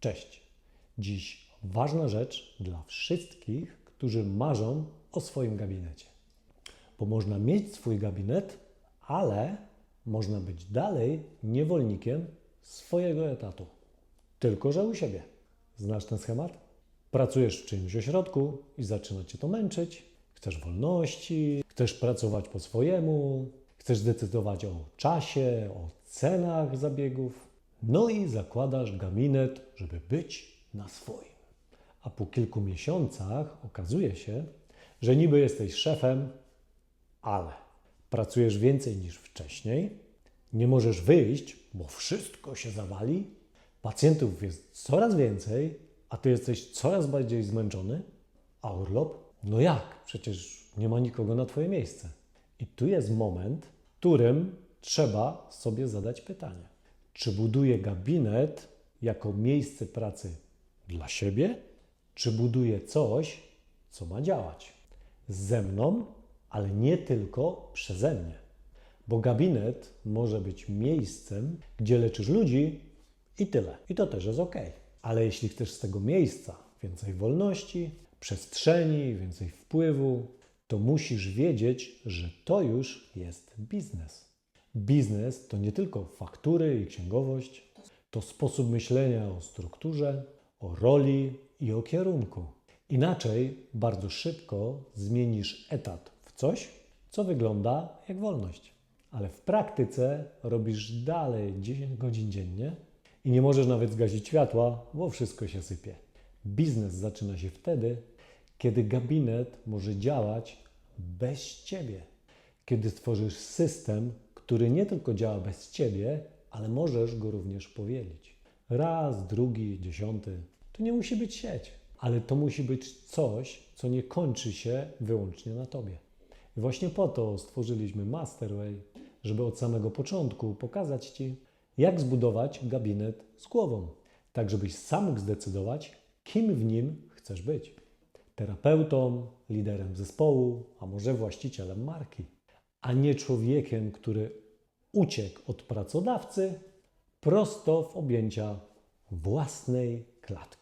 Cześć. Dziś ważna rzecz dla wszystkich, którzy marzą o swoim gabinecie. Bo można mieć swój gabinet, ale można być dalej niewolnikiem swojego etatu. Tylko, że u siebie. Znasz ten schemat? Pracujesz w czyimś ośrodku i zaczyna cię to męczyć. Chcesz wolności, chcesz pracować po swojemu, chcesz decydować o czasie, o cenach zabiegów. No i zakładasz gabinet, żeby być na swoim. A po kilku miesiącach okazuje się, że niby jesteś szefem, ale pracujesz więcej niż wcześniej, nie możesz wyjść, bo wszystko się zawali, pacjentów jest coraz więcej, a ty jesteś coraz bardziej zmęczony, a urlop? No jak? Przecież nie ma nikogo na twoje miejsce. I tu jest moment, w którym trzeba sobie zadać pytanie: czy buduję gabinet jako miejsce pracy dla siebie, czy buduję coś, co ma działać ze mną, ale nie tylko przeze mnie? Bo gabinet może być miejscem, gdzie leczysz ludzi i tyle. I to też jest ok. Ale jeśli chcesz z tego miejsca więcej wolności, przestrzeni, więcej wpływu, to musisz wiedzieć, że to już jest biznes. Biznes to nie tylko faktury i księgowość, to sposób myślenia o strukturze, o roli i o kierunku. Inaczej bardzo szybko zmienisz etat w coś, co wygląda jak wolność. Ale w praktyce robisz dalej 10 godzin dziennie i nie możesz nawet zgasić światła, bo wszystko się sypie. Biznes zaczyna się wtedy, kiedy gabinet może działać bez ciebie. Kiedy stworzysz system, który nie tylko działa bez ciebie, ale możesz go również powielić. Raz, drugi, dziesiąty. To nie musi być sieć, ale to musi być coś, co nie kończy się wyłącznie na tobie. I właśnie po to stworzyliśmy Masterway, żeby od samego początku pokazać Ci, jak zbudować gabinet z głową, tak żebyś sam mógł zdecydować, kim w nim chcesz być. Terapeutą, liderem zespołu, a może właścicielem marki, a nie człowiekiem, który uciekł od pracodawcy prosto w objęcia własnej klatki.